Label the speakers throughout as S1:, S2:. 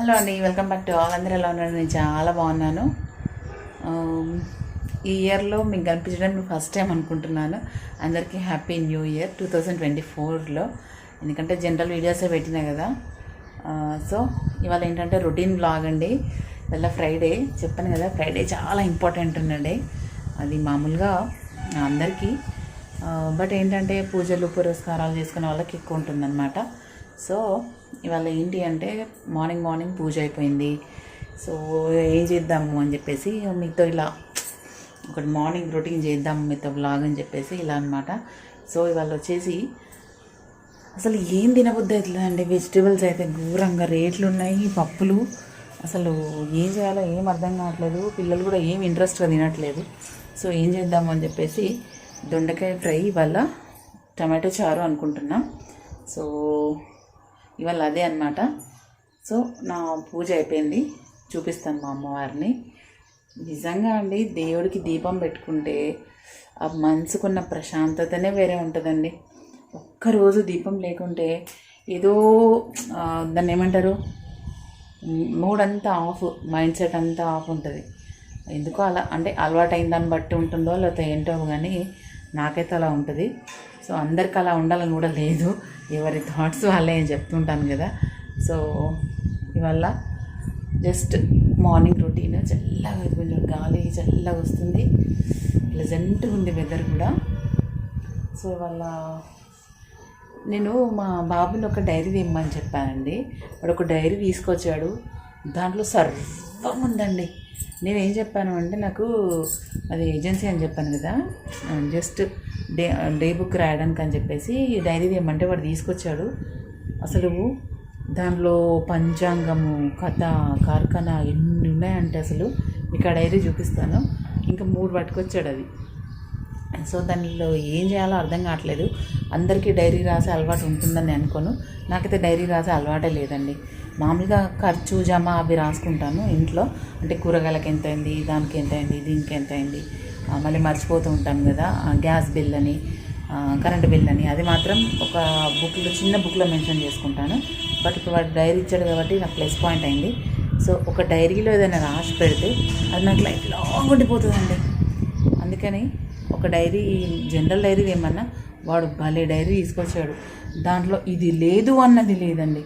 S1: Hello అండి welcome back to all అందరూ ఎలా ఉన్నారు? నేను చాలా బాగున్నాను. Um, ఈ ఇయర్లో మీకు కనిపించడం మీకు ఫస్ట్ టైం అనుకుంటున్నాను. అందరికీ happy new year two thousand twenty ఫోర్లో ఎందుకంటే జనరల్ వీడియోసే పెట్టినా కదా. Uh, సో ఇవాళ ఏంటంటే రొటీన్ బ్లాగ్ అండి. ఇవాళ ఫ్రైడే చెప్పాను కదా ఫ్రైడే చాలా ఇంపార్టెంట్ ఉందండి అది మామూలుగా అందరికీ. Uh, బట్ ఏంటంటే పూజలు పురస్కారాలు చేసుకునే వాళ్ళకి ఎక్కువ ఉంటుందన్నమాట. సో ఇవాళ ఏంటి అంటే మార్నింగ్ మార్నింగ్ పూజ అయిపోయింది. సో ఏం చేద్దాము అని చెప్పేసి మీతో ఇలా ఒకటి మార్నింగ్ రొటీన్ చేద్దాం మీతో బ్లాగ్ అని చెప్పేసి ఇలా అనమాట సో ఇవాళ వచ్చేసి అసలు ఏం తినబుద్ధి అవుతుందండి? వెజిటేబుల్స్ అయితే ఘోరంగా రేట్లు ఉన్నాయి పప్పులు. అసలు ఏం చేయాలో ఏం అర్థం కావట్లేదు. పిల్లలు కూడా ఏం ఇంట్రెస్ట్గా తినట్లేదు. సో ఏం చేద్దాము అని చెప్పేసి దొండకాయ ఫ్రై ఇవాళ టమాటో చారు అనుకుంటున్నాం. సో ఇవాళ అదే అన్నమాట. సో నా పూజ అయిపోయింది. చూపిస్తాను మా అమ్మవారిని. నిజంగా అండి దేవుడికి దీపం పెట్టుకుంటే ఆ మనసుకున్న ప్రశాంతతనే వేరే ఉంటుందండి. ఒక్కరోజు దీపం లేకుంటే ఏదో దాన్ని ఏమంటారు? మూడంతా ఆఫ్ మైండ్ సెట్ అంతా ఆఫ్ ఉంటుంది. ఎందుకో అలా అంటే అలవాటైన దాన్ని బట్టి ఉంటుందో లేకపోతే ఏంటో కానీ నాకైతే అలా ఉంటుంది. సో అందరికి అలా ఉండాలని కూడా లేదు. ఎవరి థాట్స్ వాళ్ళే నేను చెప్తుంటాను కదా. సో ఇవల్ల జస్ట్ మార్నింగ్ రొటీన్ చల్లగా కొంచెం గాలి చల్లగా వస్తుంది. ప్లెజెంట్గా ఉంది వెదర్ కూడా. సో వాళ్ళ నేను మా బాబుని ఒక డైరీ తెమ్మని చెప్పానండి. వాడు ఒక డైరీ తీసుకొచ్చాడు. దాంట్లో సర్వం ఉందండి. నేనేం చెప్పాను అంటే నాకు అది ఏజెన్సీ అని చెప్పాను కదా. జస్ట్ డే డే బుక్ రాయడానికి అని చెప్పేసి డైరీ ఏమంటే వాడు తీసుకొచ్చాడు. అసలు దానిలో పంచాంగము కథ కార్ఖానా ఎన్ని ఉన్నాయంటే అసలు మీకు ఆ డైరీ చూపిస్తాను. ఇంకా మూడు పట్టుకొచ్చాడు అది. సో దానిలో ఏం చేయాలో అర్థం కావట్లేదు. అందరికీ డైరీ రాసే అలవాటు ఉంటుందని అనుకోను. నాకైతే డైరీ రాసే అలవాటే లేదండి. మామూలుగా ఖర్చు జమ అవి రాసుకుంటాను ఇంట్లో. అంటే కూరగాయలకి ఎంత అయింది దానికి ఎంత అయింది దీనికి ఎంత అయింది. మళ్ళీ మర్చిపోతూ ఉంటాం కదా గ్యాస్ బిల్ అని కరెంటు కరెంట్ బిల్ అని. అది మాత్రం ఒక బుక్లో చిన్న బుక్లో మెన్షన్ చేసుకుంటాను. బట్ ఇప్పుడు వాడు డైరీ ఇచ్చాడు కాబట్టి నాకు ప్లస్ పాయింట్ అయింది. సో ఒక డైరీలో ఏదైనా రాసి పెడితే అది నాకు లైఫ్ లాంగ్ ఉండిపోతుందండి. అందుకని ఒక డైరీ జనరల్ డైరీ ఏమన్నా వాడు భలే డైరీ తీసుకొచ్చాడు. దాంట్లో ఇది లేదు అన్నది లేదండి.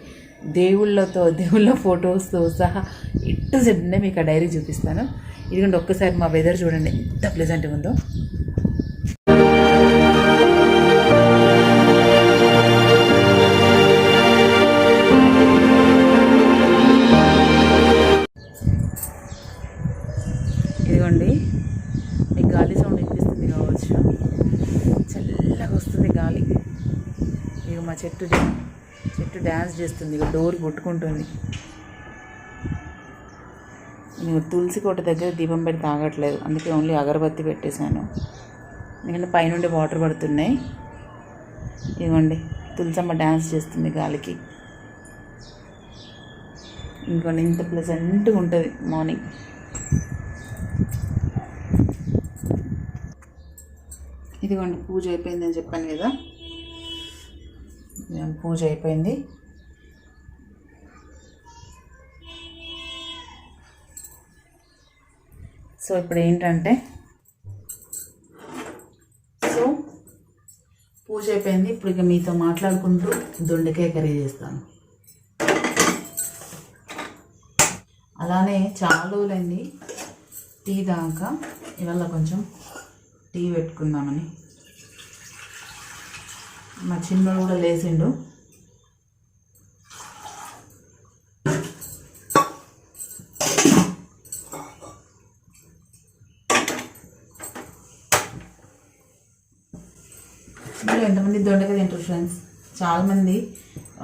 S1: దేవుళ్ళతో దేవుళ్ళ ఫొటోస్తో సహా ఇట్టు చెప్పిందే మీకు ఆ డైరీ చూపిస్తాను. ఇదిగోండి ఒక్కసారి మా వెదర్ చూడండి ఎంత ప్లెజెంట్గా ఉందో. ఇదిగోండి మీకు గాలి సౌండ్ వినిపిస్తుంది కావచ్చు. చల్లగా వస్తుంది గాలి. ఇక మా చెట్టు చెట్టు డ్యాన్స్ చేస్తుంది ఇక డోర్ కొట్టుకుంటుంది. తులసి కోట దగ్గర దీపం పెట్టి తాగట్లేదు. అందుకే ఓన్లీ అగరబత్తి పెట్టేశాను. ఎందుకంటే పైనుండి వాటర్ పడుతున్నాయి. ఇదిగోండి తులసమ్మ డ్యాన్స్ చేస్తుంది గాలికి. ఇంకోండి ఇంత ప్లెజెంట్గా ఉంటుంది మార్నింగ్ ఇదిగోండి పూజ అయిపోయిందని చెప్పాను కదా. పూజ అయిపోయింది. సో ఇప్పుడు ఏంటంటే సో పూజ అయిపోయింది. ఇప్పుడు ఇక మీతో మాట్లాడుకుంటూ దొండకాయ కర్రీ చేస్తాను. అలానే చాలా రోజులైంది టీ దాకా ఇవాళ కొంచెం టీ పెట్టుకుందామని. మా చిన్నోడు కూడా లేచిండు మీరు ఎంతమంది దొండకాయ తింటారు ఫ్రెండ్స్ చాలామంది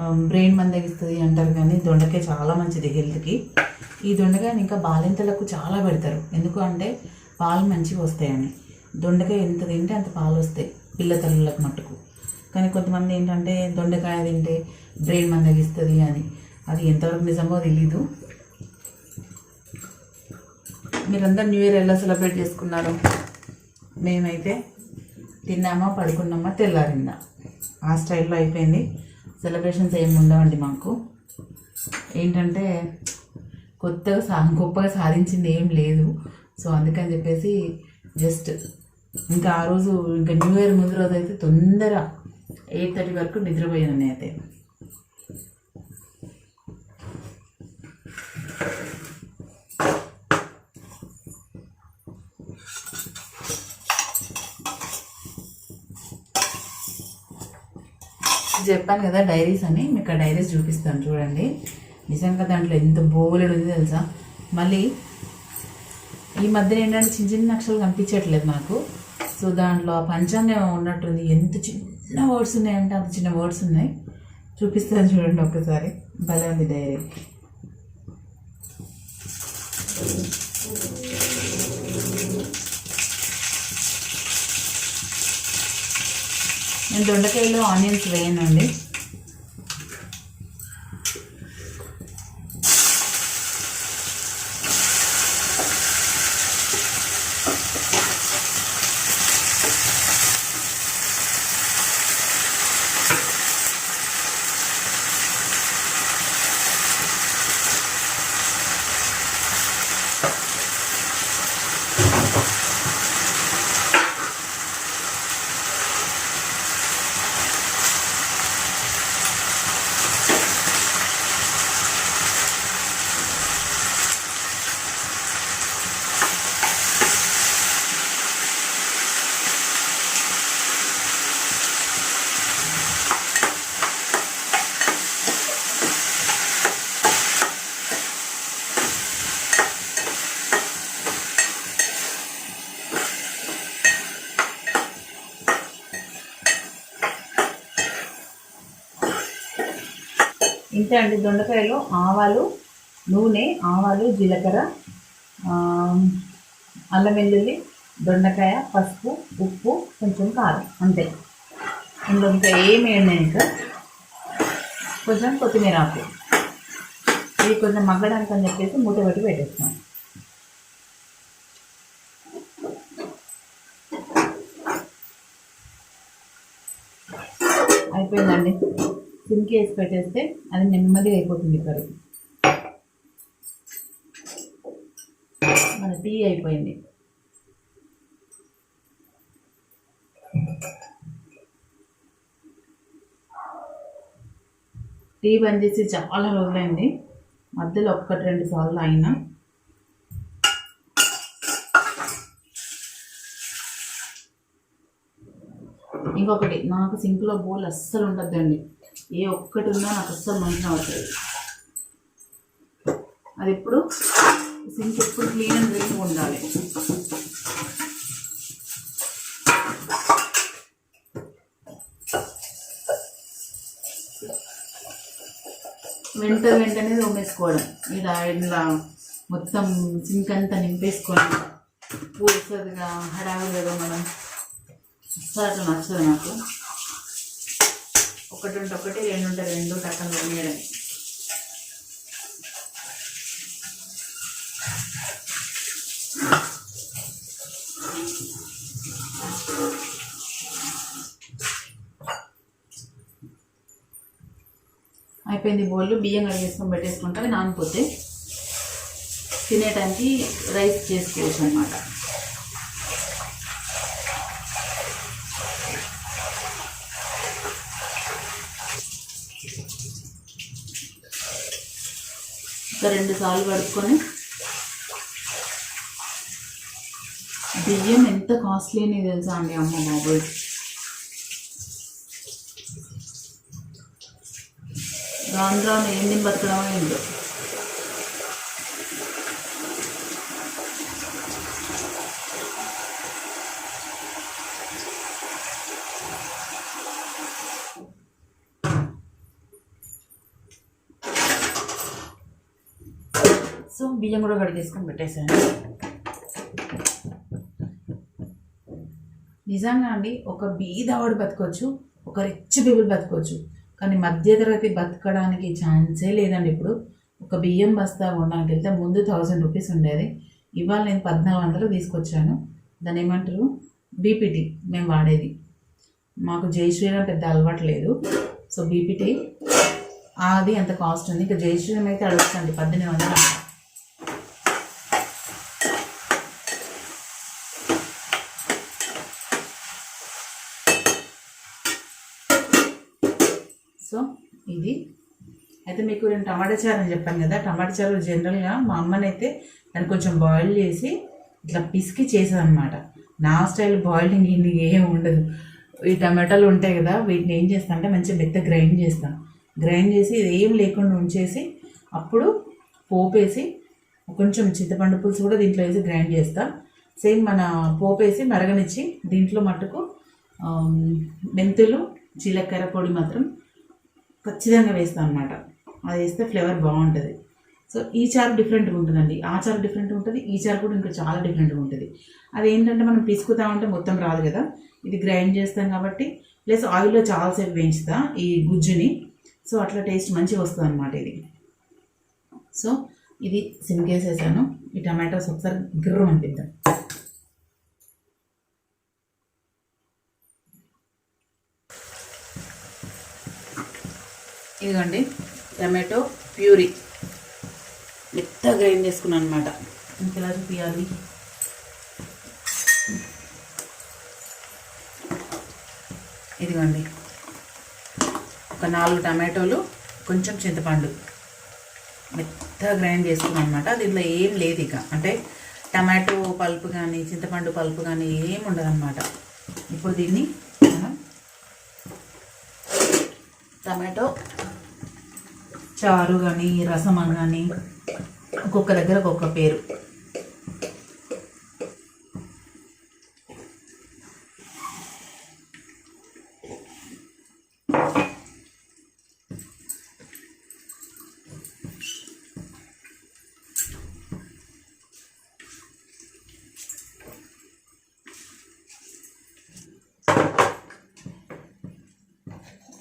S1: um, బ్రెయిన్ మందగిస్తుంది అంటారు కానీ దొండకాయ చాలా మంచిది హెల్త్కి ఈ దొండకాయని ఇంకా బాలింతలకు చాలా పెడతారు. ఎందుకు అంటే పాలు మంచిగా వస్తాయని. దొండకాయ ఎంత తింటే అంత పాలు వస్తాయి పిల్ల తల్లులకు మట్టుకు. కానీ కొంతమంది ఏంటంటే దొండకాయ తింటే బ్రెయిన్ మందగిస్తుంది అని. అది ఎంతవరకు నిజమో తెలీదు. మీరందరూ న్యూ ఇయర్ ఎలా సెలబ్రేట్ చేసుకున్నారు? మేమైతే తిన్నామా పడుకున్నామా తెల్లారిందా? ఆ స్టైల్లో అయిపోయింది. సెలబ్రేషన్స్ ఏమి ఉండవండి మాకు. ఏంటంటే కొత్తగా సా గొప్పగా సాధించింది ఏం లేదు. సో అందుకని చెప్పేసి జస్ట్ ఇంకా ఆ రోజు ఇంకా న్యూ ఇయర్ ముందు రోజు అయితే తొందర ఎయిట్ థర్టీ వరకు నిద్రపోయాను నేనైతే. చెప్పాను కదా డైరీస్ అని మీకు ఆ డైరీస్ చూపిస్తాను చూడండి. నిజంగా దాంట్లో ఎంత బోలెడు ఉంది తెలుసా? మళ్ళీ ఈ మధ్యన ఏంటంటే చిన్న చిన్న అక్షరాలు కనిపించట్లేదు నాకు సో దాంట్లో ఆ పంచాంగం ఉన్నట్టుంది. ఎంత చిన్న వర్డ్స్ ఉన్నాయంటే అంత చిన్న వర్డ్స్ ఉన్నాయి. చూపిస్తాను చూడండి ఒక్కసారి భలే ఉంది డైరీ. నేను దొండకాయలు ఆనియన్స్ వేయనండి. ఇంతే అండి దొండకాయలు ఆవాలు నూనె ఆవాలు జీలకర్ర ఆ, అల్లం వెల్లుల్లి దొండకాయ పసుపు ఉప్పు కొంచెం కారం అంతే. ఇందులో ఇంకా ఏమి వేయండి ఇంకా? కొంచెం కొత్తిమీర ఆకు. ఇది కొంచెం మగ్గడానికి అని చెప్పేసి మూత పెట్టి పెట్టేస్తాం అయిపోయిందండి. సిమ్కి వేసి పెట్టేస్తే అది నెమ్మదిగా అయిపోతుంది కర్రీ మన టీ అయిపోయింది. టీ బంద్ చేసి చాలా రోజులైంది. మధ్యలో ఒక్కటి రెండు సార్లు అయినా. ఇంకొకటి నాకు సింక్లో బోల్ అస్సలు ఉండద్దండి. ఏ ఒక్కటి ఉన్నా నాకు అస్సలు మంచిగా అవుతుంది అది ఎప్పుడు? సింక్ ఎప్పుడు క్లీన్ అండ్ క్లీన్గా ఉండాలి. వెంట వెంటనే తోమేసుకోవడం. ఇలా ఇలా మొత్తం సింక్ అంతా నింపేసుకొని పూసదిగా హడావిడిగా మనం అస్సలు అట్లా నచ్చదు నాకు. ఒకటి ఉంటే ఒకటి రెండు ఉంటే రెండు టక్కన వేయడం అయిపోయింది బోళ్ళు బియ్యం కడిగేసుకొని పెట్టేసుకుంటే నానిపోతే తినే టైంకి రైస్ చేసుకోవచ్చు అనమాట ఒక రెండు సార్లు కడుక్కొని బియ్యం ఎంత కాస్ట్లీ అని తెలుసా అండి అమ్మ బాబోయ్. రాను రాను ఏం తిని బతకడమో ఏంటో సో బియ్యం కూడా కడిగేసుకొని పెట్టేశాను నిజంగా అండి ఒక బీదవాడు బతకొచ్చు ఒక రిచ్ పీపుల్ బతకొచ్చు కానీ మధ్యతరగతి బతకడానికి ఛాన్సే లేదండి ఇప్పుడు. ఒక బియ్యం బస్తా కొనడానికి వెళ్తే ముందు థౌజండ్ రూపీస్ ఉండేది. ఇవాళ నేను పద్నాలుగు వందలు తీసుకొచ్చాను. దాన్ని ఏమంటారు? బీపీటీ మేము వాడేది. మాకు జై శ్రీరామ్ పెద్ద అలవాటు లేదు. సో బీపీటీ అది ఎంత కాస్ట్ ఉంది. ఇంకా జై శ్రీరామ్ అయితే అడుగుతుంది పద్దెనిమిది వందలు అంట. ఇది అయితే మీకు నేను టమాటా చారు అని చెప్పాను కదా టమాటా చారు జనరల్గా మా అమ్మనైతే దాన్ని కొంచెం బాయిల్ చేసి ఇట్లా పిసికి చేసేది నా స్టైల్ బాయిలింగ్ ఇన్ని ఏం ఉండదు. ఈ టమాటాలు ఉంటాయి కదా వీటిని ఏం చేస్తాను అంటే మంచిగా మెత్త గ్రైండ్ చేస్తాను గ్రైండ్ చేసి ఇది ఏం లేకుండా ఉంచేసి అప్పుడు పోపేసి కొంచెం చింతపండు పులుసు కూడా దీంట్లో వేసి గ్రైండ్ చేస్తా. సేమ్ మన పోపేసి మరగనిచ్చి దీంట్లో మట్టుకు మెంతులు జీలకర్ర పొడి మాత్రం ఖచ్చితంగా వేస్తాం అనమాట అది వేస్తే ఫ్లేవర్ బాగుంటుంది. సో ఈ చారు డిఫరెంట్గా ఉంటుందండి. ఆ చారు డిఫరెంట్గా ఉంటుంది. ఈ చారు కూడా ఇంకా చాలా డిఫరెంట్గా ఉంటుంది. అది ఏంటంటే మనం పిసుకుతా ఉంటే మొత్తం రాదు కదా. ఇది గ్రైండ్ చేస్తాం కాబట్టి ప్లస్ ఆయిల్లో చాలాసేపు వేయించుతా ఈ గుజ్జుని. సో అట్లా టేస్ట్ మంచిగా వస్తుంది అనమాట ఇది. సో ఇది సిమ్కేసేసాను ఈ టమాటోస్ ఒకసారి గిర్రం అనిపిద్దాం? ఇదిగోండి టమాటో ప్యూరీ. మెత్తగా గ్రైండ్ చేసుకున్నాను అనమాట ఇంకెలా చూపించాలి ఇదిగోండి ఒక నాలుగు టమాటోలు కొంచెం చింతపండు. మెత్తగా గ్రైండ్ చేసుకున్నాను అనమాట దీంట్లో ఏం లేదు ఇక. అంటే టమాటో పల్పు కానీ చింతపండు పల్పు కానీ ఏం ఉండదన్నమాట ఇప్పుడు దీన్ని మనం టమాటో చారు కానీ రసం కానీ ఒక్కొక్క దగ్గర ఒక్కొక్క పేరు.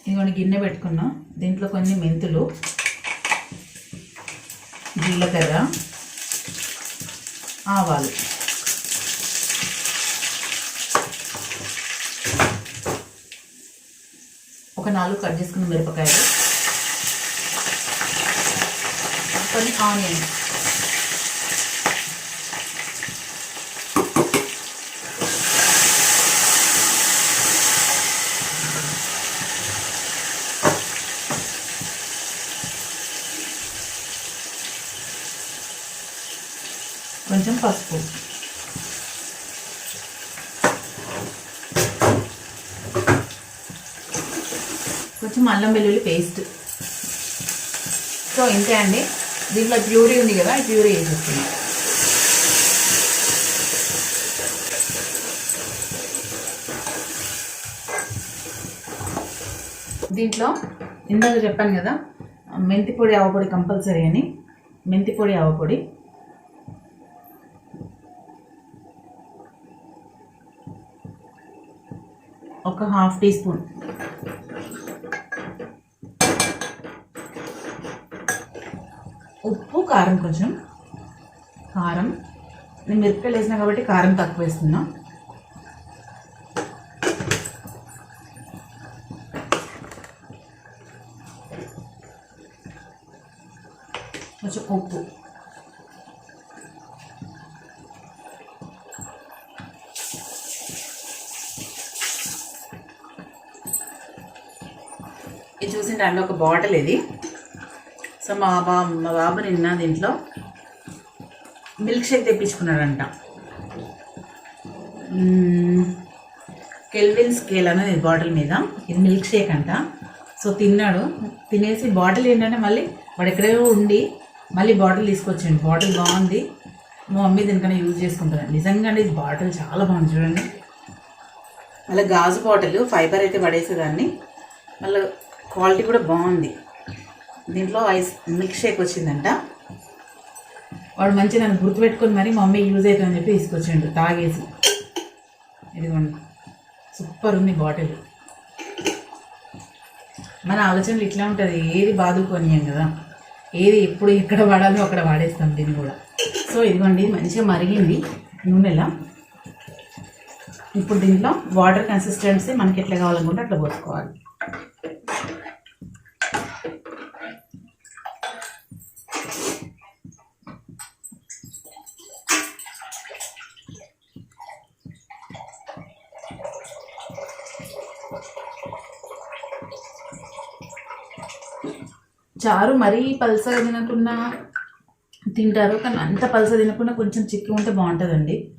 S1: ఇదిగోండి గిన్నె పెట్టుకున్నా. దీంట్లో కొన్ని మెంతులు. జీలకర్ర ఆవాలు. ఒక నాలుగు కట్ చేసుకున్న మిరపకాయలు. కొన్ని ఆనియన్స్ కొంచెం పసుపు కొంచెం అల్లం వెల్లుల్లి పేస్ట్ సో ఇంతే అండి. దీంట్లో ప్యూరీ ఉంది కదా ఈ ప్యూరీ వేసేస్తున్నాం దీంట్లో ఇందాక చెప్పాను కదా మెంతి పొడి ఆవపొడి కంపల్సరీ అని. మెంతి పొడి ఆవపొడి. ఒక హాఫ్ టీ స్పూన్. ఉప్పు కారం కొంచెం. కారం. నేను మిరపకాయలు వేసినా కాబట్టి కారం తక్కువ వేస్తున్నా. ఇది ఒక బాటిల్ ఇది. సో మా బా మా బాబు నిన్న దీంట్లో మిల్క్ షేక్ తెప్పించుకున్నాడంట. కెల్విన్ స్కేల్ అనేది బాటిల్ మీద. ఇది మిల్క్ షేక్ అంట. సో తిన్నాడు. తినేసి బాటిల్ ఏంటంటే మళ్ళీ వాడు ఎక్కడో ఉండి మళ్ళీ బాటిల్ తీసుకొచ్చాడు. బాటిల్ బాగుంది. మా మమ్మీ దీనికన్నా యూజ్ చేసుకుంటాను నిజంగా ఇది బాటిల్ చాలా బాగుంది చూడండి. మళ్ళీ గాజు బాటిల్ ఫైబర్ అయితే పడేసేదాన్ని. మళ్ళీ క్వాలిటీ కూడా బాగుంది. దీంట్లో ఐస్ మిల్క్ షేక్ వచ్చిందంట. వాడు మంచి నన్ను గుర్తుపెట్టుకుని మరి మా మమ్మీ యూజ్ అవుతుందని చెప్పి తీసుకొచ్చిండు తాగేసి. ఇదిగోండి. సూపర్ ఉంది బాటిల్. మన ఆలోచనలు ఇట్లా ఉంటుంది ఏది బాదుకోనియం కదా. ఏది ఎప్పుడు ఎక్కడ వాడాలో అక్కడ వాడేస్తాం దీన్ని కూడా. సో ఇదిగోండి మంచిగా మరిగింది నూనెలా. ఇప్పుడు దీంట్లో వాటర్ కన్సిస్టెన్సీ మనకి ఎట్లా కావాలనుకుంటే అట్లా పోసుకోవాలి. చారు మరీ పల్సగా తినకుండా తింటారు కానీ అంత పల్స తినకుండా కొంచెం చిక్కి ఉంటే బాగుంటుందండి.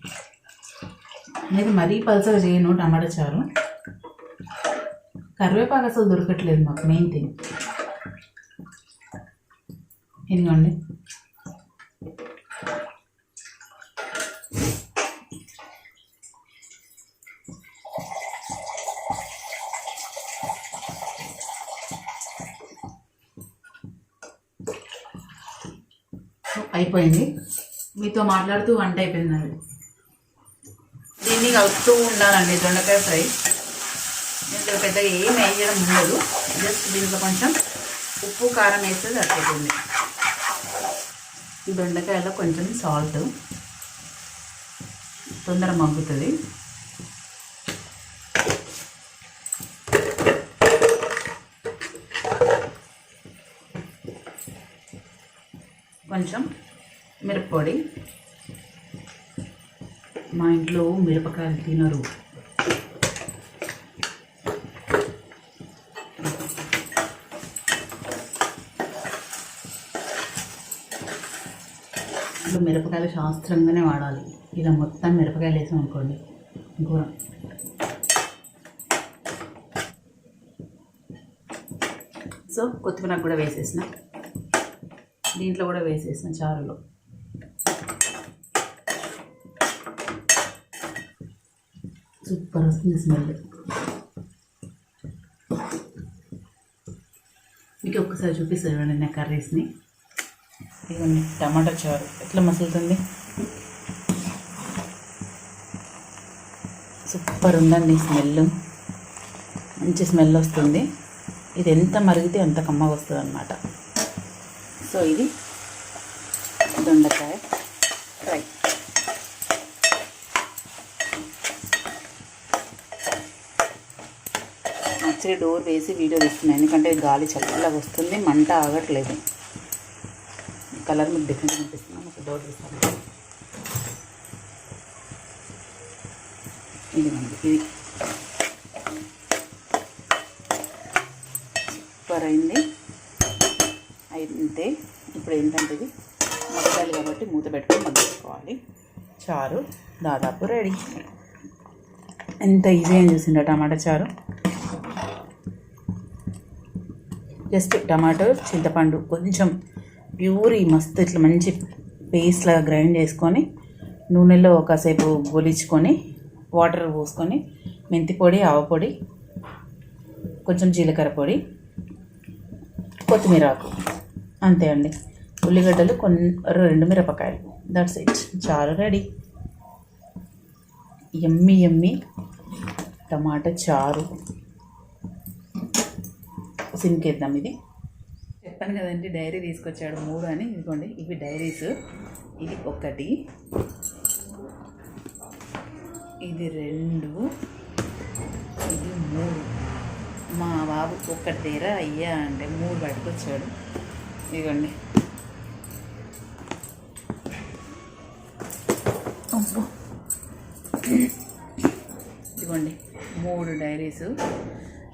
S1: నేను మరీ పల్సగా చేయను టమాటా చారు. కరివేపాకు అసలు దొరకట్లేదు మాకు మెయిన్ థింగ్. ఇదిగోండి. అయిపోయింది. మీతో మాట్లాడుతూ వంట అయిపోయింది అది దీన్ని కలుపుతూ ఉండాలండి దొండకాయ ఫ్రై. దీంట్లో పెద్దగా ఏం వేయడం ఉండదు. జస్ట్ దీంట్లో కొంచెం ఉప్పు కారం వేస్తే సరిపోతుంది. ఈ దొండకాయలో కొంచెం సాల్ట్ తొందర మగ్గుతుంది. పొడి. మా ఇంట్లో మిరపకాయలు తినరు. ఇంట్లో మిరపకాయలు శాస్త్రంగానే వాడాలి. ఇలా మొత్తం మిరపకాయలు వేసాం అనుకోండి కూర సో కొత్తిమీర కూడా వేసేసిన. దీంట్లో కూడా వేసేసిన చారులో. సూపర్ వస్తుంది స్మెల్ మీకు ఒక్కసారి చూపిస్తాను చూడండి నా కర్రీస్ని? ఇదిగోండి టమాటా చారు. ఎట్లా మసులుతుంది? సూపర్ ఉందండి స్మెల్. మంచి స్మెల్ వస్తుంది. ఇది ఎంత మరిగితే అంత కమ్మగా వస్తుంది అనమాట సో ఇది దొండకాయ ఫ్రై యాక్చువల్లీ డోర్ వేసి వీడియో తీస్తున్నాను. ఎందుకంటే గాలి చల్లగా వస్తుంది మంట ఆగట్లేదు. కలర్ మీకు డిఫరెంట్ అనిపిస్తుంది. ఒక డోర్ తీస్తాను. ఇది ఇది. సూపర్ అయింది. అయితే ఇప్పుడు ఏంటంటే ఇది? మగ్గాలి కాబట్టి మూత పెట్టుకొని మగ్గించుకోవాలి చారు దాదాపు రెడీ ఎంత ఈజీ అని చూసిండ టమాటా చారు? జస్ట్ టమాటో చింతపండు కొంచెం ప్యూర్ ఈ మస్తు ఇట్లా మంచి పేస్ట్లాగా గ్రైండ్ చేసుకొని నూనెలో కాసేపు గొలిచుకొని వాటర్ పోసుకొని మెంతి పొడి ఆవపొడి కొంచెం జీలకర్ర పొడి కొత్తిమీర ఆకు. అంతే అండి. ఉల్లిగడ్డలు కొన్ని రెండు మిరపకాయలు. దట్స్ ఇట్ చారు రెడీ. ఎమ్మి ఎమ్మి టమాటా చారు. సిమ్కేద్దాం ఇది. చెప్పాను కదండి డైరీ తీసుకొచ్చాడు మూడు అని. ఇదిగోండి ఇవి డైరీస్. ఇది ఒకటి. ఇది రెండు. ఇది మూడు. మా బాబు ఒక్కటి తీర అయ్యా అంటే మూడు పట్టుకొచ్చాడు. ఇదిగోండి. ఇదిగోండి మూడు డైరీస్.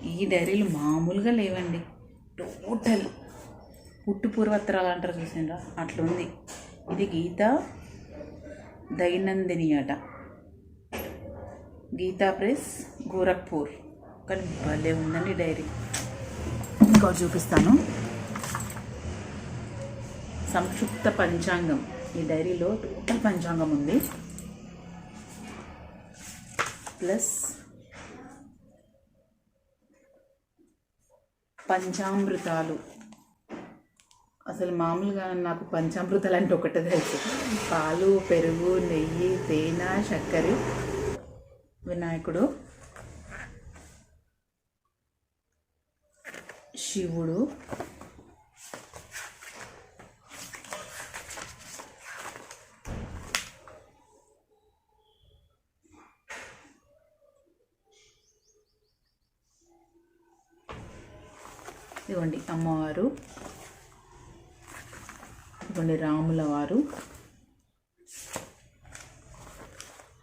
S1: ఈ డైరీలు మామూలుగా లేవండి. టోటల్ పుట్టు పూర్వత్రాలు అంటారు చూసిండ్రా? అట్లుంది. ఇది గీత దైనందిని అట గీతా ప్రెస్ గోరఖ్పూర్. కానీ భలే ఉందండి డైరీ. ఇంకా చూపిస్తాను. సంక్షిప్త పంచాంగం. ఈ డైరీలో టోటల్ పంచాంగం ఉంది. ప్లస్ పంచామృతాలు. అసలు మామూలుగా నాకు పంచామృతాలు అంటే ఒకటే తెలుసు. పాలు పెరుగు నెయ్యి తేనె చక్కెర వినాయకుడు శివుడు ఇదిగోండి అమ్మవారు ఇదిగోండి రాముల వారు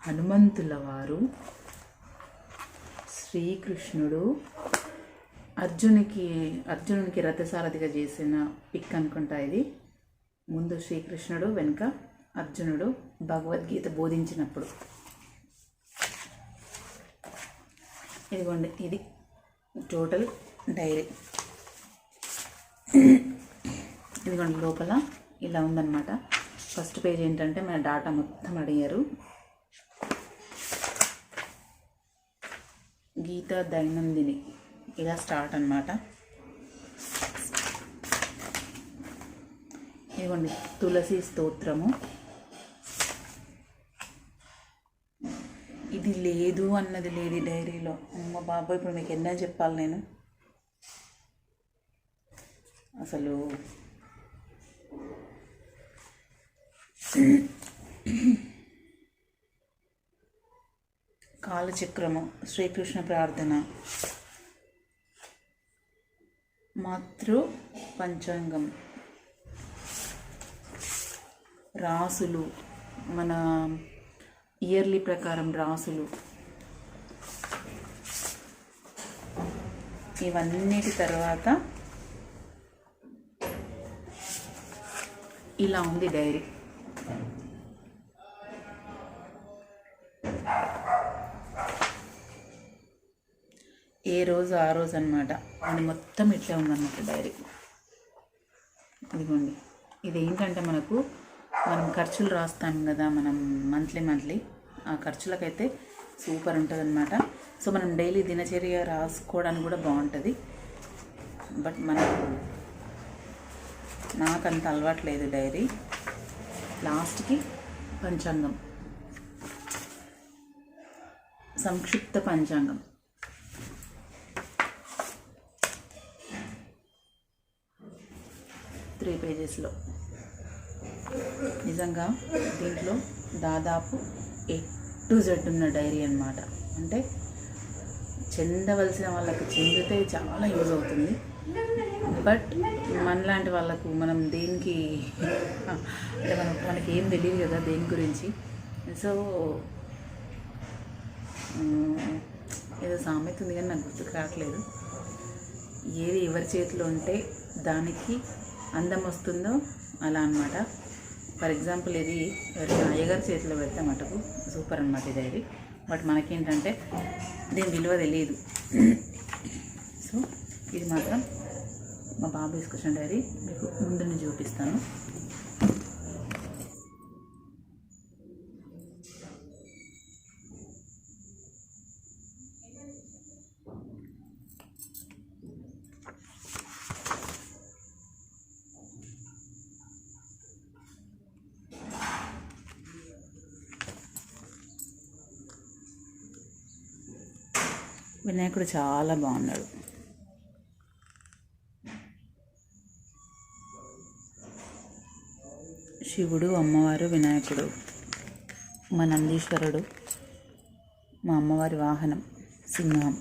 S1: హనుమంతుల వారు శ్రీకృష్ణుడు. అర్జునికి అర్జునునికి రథసారథిగా చేసిన పిక్ అనుకుంటా ఇది. ముందు శ్రీకృష్ణుడు వెనుక అర్జునుడు భగవద్గీత బోధించినప్పుడు. ఇదిగోండి ఇది టోటల్ డైరీ. ఇదిగోండి లోపల ఇలా ఉందన్నమాట. ఫస్ట్ పేజ్ ఏంటంటే మన డాటా మొత్తం అడిగారు. గీత దైనందిని ఇలా స్టార్ట్ అనమాట ఇదిగోండి తులసి స్తోత్రము. ఇది లేదు అన్నది లేదు డైరీలో. అమ్మ బాబాయ్ ఇప్పుడు మీకు ఎన్నో చెప్పాలి నేను. అసలు కాలచక్రము శ్రీకృష్ణ ప్రార్థన. మాతృ పంచాంగం. రాసులు మన ఇయర్లీ ప్రకారం రాసులు. ఇవన్నిటి తర్వాత ఇలా ఉంది డైరీ. ఏ రోజు ఆ రోజు అనమాట అది మొత్తం ఇట్లా ఉందన్నమాట డైరీ. ఇదిగోండి. ఇది ఏంటంటే మనకు మనం ఖర్చులు రాస్తాం కదా మనం మంత్లీ మంత్లీ. ఆ ఖర్చులకైతే సూపర్ ఉంటుంది అనమాట సో మనం డైలీ దినచర్య రాసుకోవడానికి కూడా బాగుంటుంది. బట్ మనకు నాకు అంత అలవాటు లేదు డైరీ. లాస్ట్కి పంచాంగం. సంక్షిప్త పంచాంగం. త్రీ పేజెస్లో. నిజంగా దీంట్లో దాదాపు ఏ టు జెడ్ ఉన్న డైరీ అన్నమాట. అంటే చెందవలసిన వాళ్ళకి చెందితే చాలా యూజ్ అవుతుంది. బట్ మనలాంటి వాళ్ళకు మనం దేనికి అంటే మనం మనకి ఏం తెలియదు కదా దేని గురించి. సో ఏదో సామెత ఉంది కానీ నాకు గుర్తుకు రావట్లేదు. ఏది ఎవరి చేతిలో ఉంటే దానికి అందం వస్తుందో అలా అన్నమాట. ఫర్ ఎగ్జాంపుల్ ఇది ఎవరికైనా అయ్యగారి చేతిలో పెడితే మటుకు సూపర్ అనమాట ఇది అది. బట్ మనకేంటంటే దీని విలువ తెలియదు. సో ఇది మాత్రం మా బాబు తీసుకొచ్చిన డైరీ మీకు ముందు చూపిస్తాను. వినాయకుడు చాలా బాగున్నాడు. శివుడు అమ్మవారు వినాయకుడు మా నందీశ్వరుడు మా అమ్మవారి వాహనం సింహం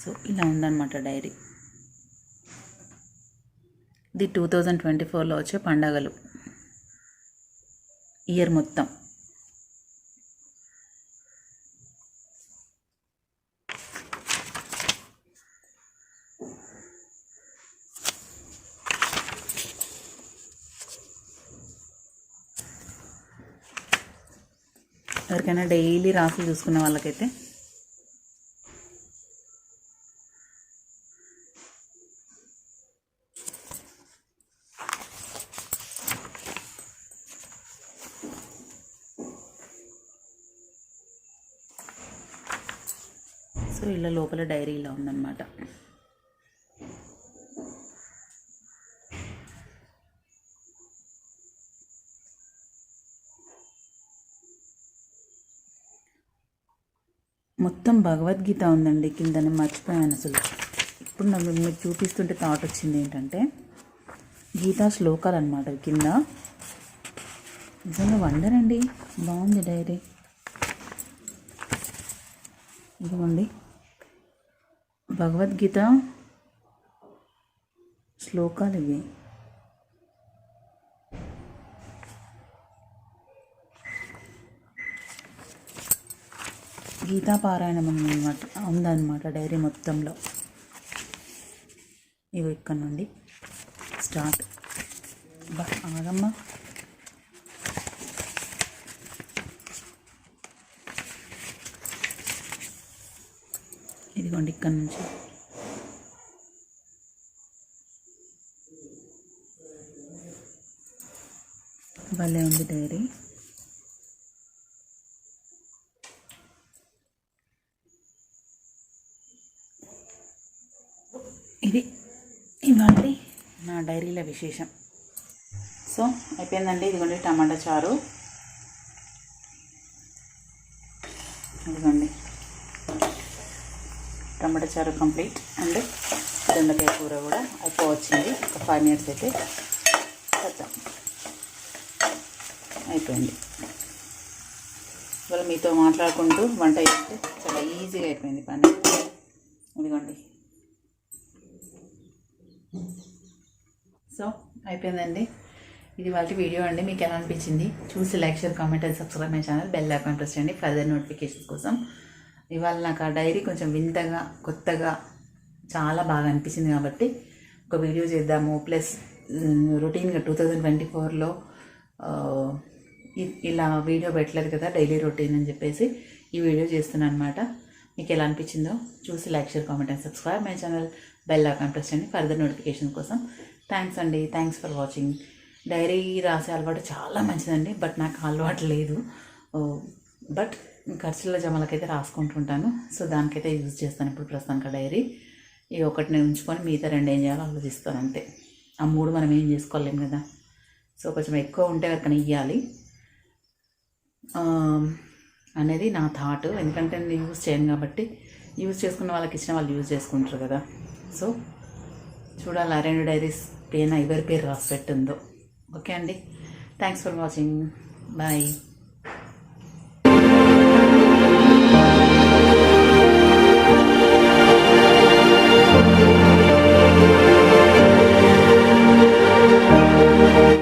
S1: సో ఇలా ఉందన్నమాట డైరీ. ఇది టూ థౌజండ్ ట్వంటీ ఫోర్లో వచ్చే పండగలు. ఇయర్ మొత్తం. ఎవరికైనా డైలీ రాసులు చూసుకునే వాళ్ళకైతే సో ఇలా లోపల డైరీ ఉందన్నమాట. మొత్తం భగవద్గీత ఉందండి కిందని మర్చిపోయాను అసలు. ఇప్పుడు నాకు మీకు చూపిస్తుంటే థాట్ వచ్చింది ఏంటంటే గీతా శ్లోకాలు అనమాట కింద. నిజంగా వండర్ అండి బాగుంది డైరీ. ఇదిగోండి. భగవద్గీత శ్లోకాలు ఇవి. గీతాపారాయణం అనమాట ఉందన్నమాట డైరీ మొత్తంలో. ఇవి ఇక్కడ నుండి స్టార్ట్. బాగమ్మా ఇదిగోండి ఇక్కడ నుంచి. భలే ఉంది డైరీ. ఇది ఇవ్వండి నా డైరీలో విశేషం. సో అయిపోయిందండి. ఇదిగోండి టమాటా చారు. ఇదిగోండి. టమాటా చారు కంప్లీట్ అండ్ దొండకాయ కూర కూడా అయిపోవచ్చింది. ఒక ఫైవ్ మినిట్స్ అయితే చేద్దాం. అయిపోయింది. ఇవాళ మీతో మాట్లాడుకుంటూ వంట చేస్తే చాలా ఈజీగా అయిపోయింది పని. ఇదిగోండి. సో అయిపోయిందండి. ఇది వాళ్ళ వీడియో అండి. మీకు ఎలా అనిపించింది? చూసి like share comment and subscribe my channel. Bell icon press చేయండి. ఫర్దర్ నోటిఫికేషన్స్ కోసం ఇవాళ నాకు ఆ డైరీ కొంచెం వింతగా కొత్తగా చాలా బాగా అనిపించింది కాబట్టి ఒక వీడియో చేద్దాము. ప్లస్ రొటీన్గా టూ థౌజండ్ ట్వంటీ ఫోర్లో ఇలా వీడియో పెట్టలేదు కదా డైలీ రొటీన్ అని చెప్పేసి ఈ వీడియో చేస్తున్నాను అనమాట మీకు ఎలా అనిపించిందో చూసి like share comment and subscribe my channel. Bell icon press చేయండి ఫర్దర్ నోటిఫికేషన్ కోసం. థ్యాంక్స్ అండి. Thanks for watching. డైరీ రాసే అలవాటు చాలా మంచిదండి బట్ నాకు అలవాటు లేదు. బట్ ఖర్చుల జమలకైతే రాసుకుంటుంటాను. సో దానికైతే యూజ్ చేస్తాను ఇప్పుడు ప్రస్తుతానికి డైరీ. ఈ ఒకటిని ఉంచుకొని మిగతా రెండు ఏం చేయాలో ఆలోచిస్తాను అంతే. ఆ మూడు మనం ఏం చేసుకోలేం కదా. సో కొంచెం ఎక్కువ ఉంటే కనుక ఇవ్వాలి అనేది నా థాట్. ఎందుకంటే నేను యూజ్ చేయను కాబట్టి యూజ్ చేసుకున్న వాళ్ళకి ఇచ్చిన వాళ్ళు యూజ్ చేసుకుంటారు కదా. సో చూడాలి ఆ రెండు డైరీస్ పేన ఎవరి పేరు రాసి పెట్టిందో. ఓకే అండి. Thanks for watching bye